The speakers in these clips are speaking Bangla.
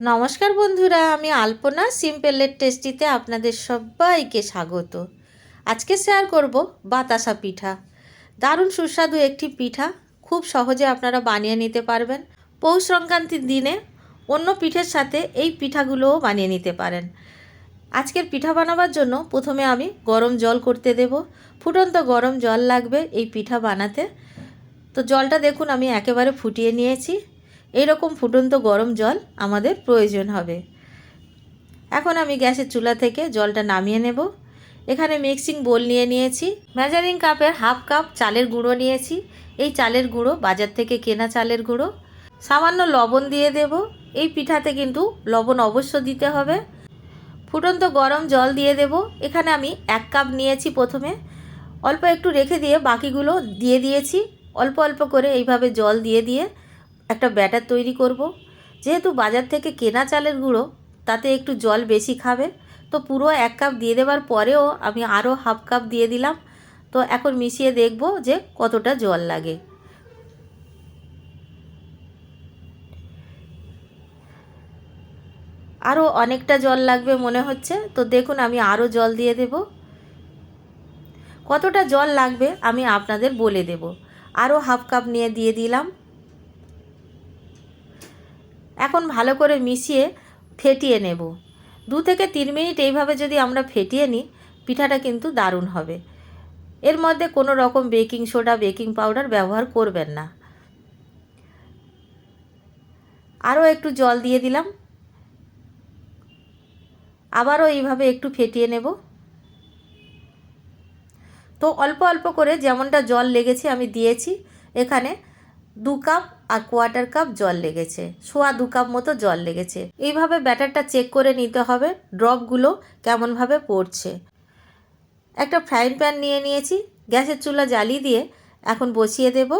নমস্কার বন্ধুরা, আমি আলপনা। সিম্পলের টেস্টিতে আপনাদের সবাইকে স্বাগত। আজকে শেয়ার করব বাতাসা পিঠা। দারুণ সুস্বাদু একটি পিঠা। খুব সহজে আপনারা বানিয়ে নিতে পারবেন। পৌষ সংক্রান্তির দিনে অন্য পিঠের সাথে এই পিঠাগুলোও বানিয়ে নিতে পারেন। আজকের পিঠা বানাবার জন্য প্রথমে আমি গরম জল করতে দেব। ফুটন্ত গরম জল লাগবে এই পিঠা বানাতে। তো জলটা দেখুন, আমি একেবারে ফুটিয়ে নিয়েছি। এইরকম ফুটন্ত গরম জল আমাদের প্রয়োজন হবে। এখন আমি গ্যাসের চুলা থেকে জলটা নামিয়ে নেব। এখানে মিক্সিং বোল নিয়ে নিয়েছি। মেজারিং কাপের হাফ কাপ চালের গুঁড়ো নিয়েছি। এই চালের গুঁড়ো, বাজার থেকে কেনা চালের গুঁড়ো। সামান্য লবণ দিয়ে দেব। এই পিঠাতে কিন্তু লবণ অবশ্য দিতে হবে। ফুটন্ত গরম জল দিয়ে দেব। এখানে আমি এক কাপ নিয়েছি প্রথমে। অল্প একটু রেখে দিয়ে বাকিগুলো দিয়ে দিয়েছি। অল্প অল্প করে এইভাবে জল দিয়ে দিয়ে একটা ব্যাটার তৈরি করব। যেহেতু বাজার থেকে কেনা চালের গুঁড়ো, তাতে একটু জল বেশি খাবে। তো পুরো এক কাপ দিয়ে দেওয়ার পরেও আমি আরও হাফ কাপ দিয়ে দিলাম। তো এখন মিশিয়ে দেখব যে কতটা জল লাগে। আরও অনেকটা জল লাগবে মনে হচ্ছে। তো দেখুন আমি আরও জল দিয়ে দেব। কতটা জল লাগবে আমি আপনাদের বলে দেব। আরও হাফ কাপ নিয়ে দিয়ে দিলাম। এখন ভালো করে মিশিয়ে ফেটিয়ে নেব। দু থেকে তিন মিনিট এইভাবে যদি আমরা ফেটিয়ে নিই, পিঠাটা কিন্তু দারুণ হবে। এর মধ্যে কোনো রকম বেকিং সোডা, বেকিং পাউডার ব্যবহার করবেন না। আরও একটু জল দিয়ে দিলাম। আবারও এইভাবে একটু ফেটিয়ে নেব। তো অল্প অল্প করে যেমনটা জল লেগেছে আমি দিয়েছি, এখানে দু কাপ আর কোয়ার্টার কাপ জল লেগেছে। সোয়া দু কাপ মতো জল লেগেছে। এইভাবে ব্যাটারটা চেক করে নিতে হবে ড্রপগুলো কেমনভাবে পড়ছে। একটা ফ্রাইং প্যান নিয়ে নিয়েছি, গ্যাসের চুলা জ্বালি দিয়ে এখন বসিয়ে দেব।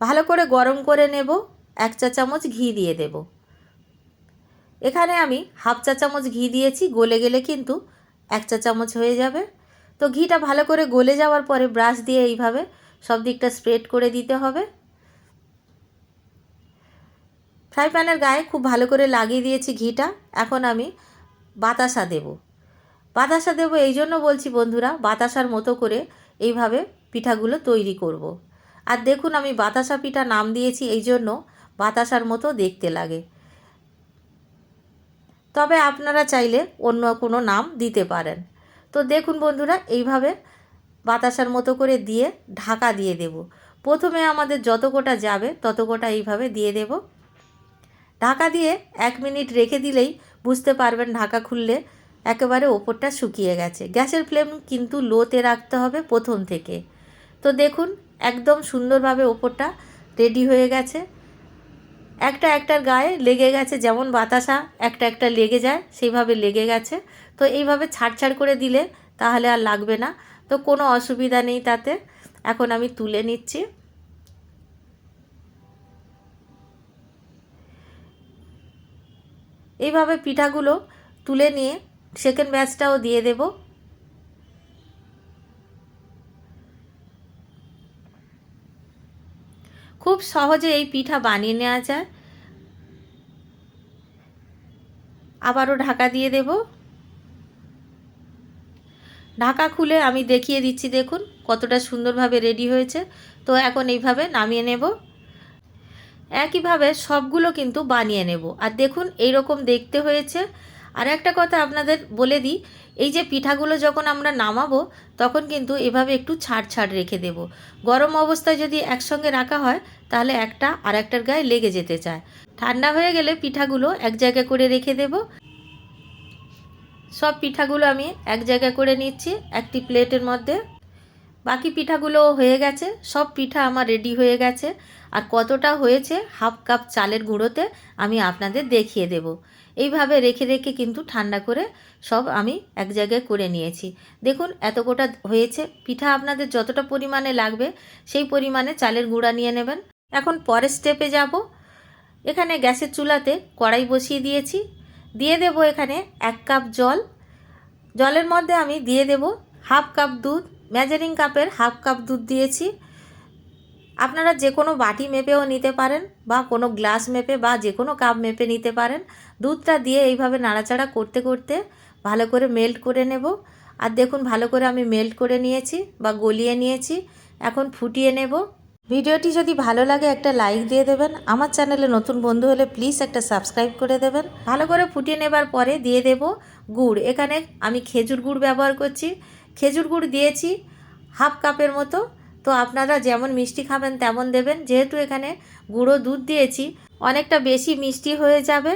ভালো করে গরম করে নেব, এক চা চামচ ঘি দিয়ে দেব। এখানে আমি হাফ চা চামচ ঘি দিয়েছি, গলে গেলে কিন্তু এক চা চামচ হয়ে যাবে। তো ঘিটা ভালো করে গলে যাওয়ার পরে ব্রাশ দিয়ে এইভাবে সব দিকটা স্প্রেড করে দিতে হবে। ফ্রাই প্যানের গায়ে খুব ভালো করে লাগিয়ে দিয়েছি ঘিটা। এখন আমি বাতাসা দেব। বাতাসা দেব এই জন্য বলছি বন্ধুরা, বাতাসার মতো করে এইভাবে পিঠাগুলো তৈরি করব। আর দেখুন আমি বাতাসা পিঠা নাম দিয়েছি, এই জন্য বাতাসার মতো দেখতে লাগে। তবে আপনারা চাইলে অন্য কোনো নাম দিতে পারেন। তো দেখুন বন্ধুরা, এইভাবে বাতাসার মতো করে দিয়ে ঢাকা দিয়ে দেব। প্রথমে আমাদের যত কোটা যাবে, তত কোটা এইভাবে দিয়ে দেব। ঢাকা দিয়ে এক মিনিট রেখে দিলেই বুঝতে পারবেন ঢাকা খুললে একেবারে ওপরটা শুকিয়ে গেছে। গ্যাসের ফ্লেম কিন্তু লোতে রাখতে হবে প্রথম থেকে। তো দেখুন, একদম সুন্দরভাবে ওপরটা রেডি হয়ে গেছে। একটা একটার গায়ে লেগে গেছে, যেমন বাতাসা একটা একটা লেগে যায়, সেইভাবে লেগে গেছে। তো এইভাবে ছাড় ছাড় করে দিলে তাহলে আর লাগবে না। তো কোনো অসুবিধা নেই তাতে। এখন আমি তুলে নিচ্ছি। এইভাবে পিঠাগুলো তুলে নিয়ে সেকেন্ড ব্যাচটাও দিয়ে দেব। খুব সহজে এই পিঠা বানিয়ে নেওয়া যায়। আবারও ঢাকা দিয়ে দেব। ঢাকা খুলে আমি দেখিয়ে দিচ্ছি, দেখুন কতটা সুন্দরভাবে রেডি হয়েছে। তো এখন এইভাবে নামিয়ে নেব। একইভাবে সবগুলো কিন্তু বানিয়ে নেব। আর দেখুন এই রকম দেখতে হয়েছে। আর একটা কথা আপনাদের বলে দিই, এই যে পিঠাগুলো যখন আমরা নামাবো, তখন কিন্তু এভাবে একটু ছাড় ছাড় রেখে দেব। গরম অবস্থায় যদি একসঙ্গে রাখা হয়, তাহলে একটা আর একটার গায়ে লেগে যেতে চায়। ঠান্ডা হয়ে গেলে পিঠাগুলো এক জায়গায় করে রেখে দেব। সব পিঠাগুলো আমি এক জায়গায় করে নিচ্ছি, একটি প্লেটের মধ্যে। বাকি পিঠাগুলো হয়ে গেছে, সব পিঠা আমার রেডি হয়ে গেছে। আর কতটা হয়েছে হাফ কাপ চালের গুঁড়োতে আমি আপনাদের দেখিয়ে দেব। এইভাবে রেখে রেখে কিন্তু ঠান্ডা করে সব আমি এক জায়গায় করে নিয়েছি। দেখুন এত গোটা হয়েছে, পিঠা আপনাদের যতটা পরিমাণে লাগবে সেই পরিমাণে চালের গুঁড়া নিয়ে নেবেন। এখন পরের স্টেপে যাব। এখানে গ্যাসের চুলাতে কড়াই বসিয়ে দিয়েছি। দিয়ে দেব এখানে এক কাপ জল। জলের মধ্যে আমি দিয়ে দেব হাফ কাপ দুধ। মেজারিং কাপের হাফ কাপ দুধ দিয়েছি। আপনারা যে কোনো বাটি মেপেও নিতে পারেন বা কোনো গ্লাস মেপে বা যে কোনো কাপ মেপে নিতে পারেন। দুধটা দিয়ে এইভাবে নাড়াচাড়া করতে করতে ভালো করে মেল্ট করে নেব। আর দেখুন, ভালো করে আমি মেল্ট করে নিয়েছি বা গলিয়ে নিয়েছি। এখন ফুটিয়ে নেব। ভিডিওটি যদি ভালো লাগে একটা লাইক দিয়ে দেবেন। আমার চ্যানেলে নতুন বন্ধু হলে প্লিজ একটা সাবস্ক্রাইব করে দেবেন। ভালো করে ফুটিয়ে নেবার পরে দিয়ে দেব গুড়। এখানে আমি খেজুর গুড় ব্যবহার করছি। খেজুর গুড় দিয়েছি, হাফ কাপের মতো। তো আপনারা যেমন মিষ্টি খাবেন তেমন দেবেন। যেহেতু এখানে গুঁড়ো দুধ দিয়েছি, অনেকটা বেশি মিষ্টি হয়ে যাবে।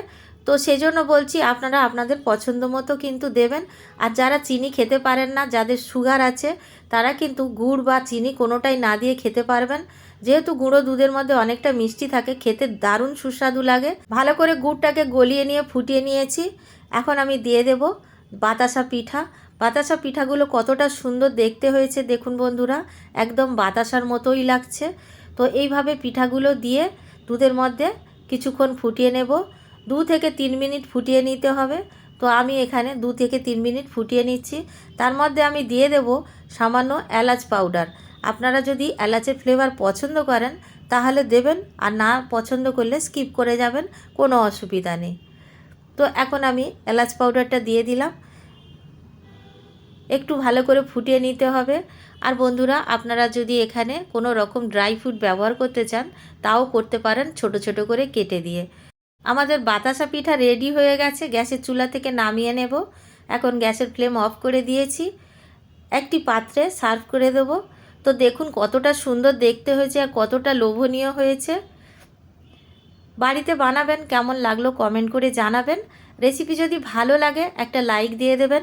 তো সেই জন্য বলছি আপনারা আপনাদের পছন্দ মতো কিন্তু দেবেন। আর যারা চিনি খেতে পারেন না, যাদের সুগার আছে, তারা কিন্তু গুড় বা চিনি কোনোটাই না দিয়ে খেতে পারবেন। যেহেতু গুঁড়ো দুধের মধ্যে অনেকটা মিষ্টি থাকে, খেতে দারুণ সুস্বাদু লাগে। ভালো করে গুড়টাকে গলিয়ে নিয়ে, ফুটিয়ে নিয়েছি। এখন আমি দিয়ে দেব বাতাসা পিঠা। বাতাসা পিঠাগুলো কতটা সুন্দর দেখতে হয়েছে, দেখুন বন্ধুরা, একদম বাতাসার মতোই লাগছে। তো এইভাবে পিঠাগুলো দিয়ে দুধের মধ্যে কিছুক্ষণ ফুটিয়ে নেব। দু থেকে তিন মিনিট ফুটিয়ে নিতে হবে। তো আমি এখানে দু থেকে তিন মিনিট ফুটিয়ে নিচ্ছি। তার মধ্যে আমি দিয়ে দেব সামান্য এলাচ পাউডার। আপনারা যদি এলাচের ফ্লেভার পছন্দ করেন, তাহলে দেবেন, আর না পছন্দ করলে স্কিপ করে যাবেন, কোনো অসুবিধা নেই। তো এখন আমি এলাচ পাউডারটা দিয়ে দিলাম। একটু ভালো করে ফুটিয়ে নিতে হবে। আর বন্ধুরা, আপনারা যদি এখানে কোনো রকম ড্রাই ফ্রুট ব্যবহার করতে চান, তাও করতে পারেন ছোট ছোট করে কেটে দিয়ে। আমাদের বাতাসা পিঠা রেডি হয়ে গেছে, গ্যাসের চুলা থেকে নামিয়ে নেব। এখন গ্যাসের ফ্লেম অফ করে দিয়েছি। একটি পাত্রে সার্ভ করে দেব। তো দেখুন কতটা সুন্দর দেখতে হয়েছে আর কতটা লোভনীয় হয়েছে। বাড়িতে বানাবেন, কেমন লাগল কমেন্ট করে জানাবেন। রেসিপি যদি ভালো লাগে, একটা লাইক দিয়ে দেবেন।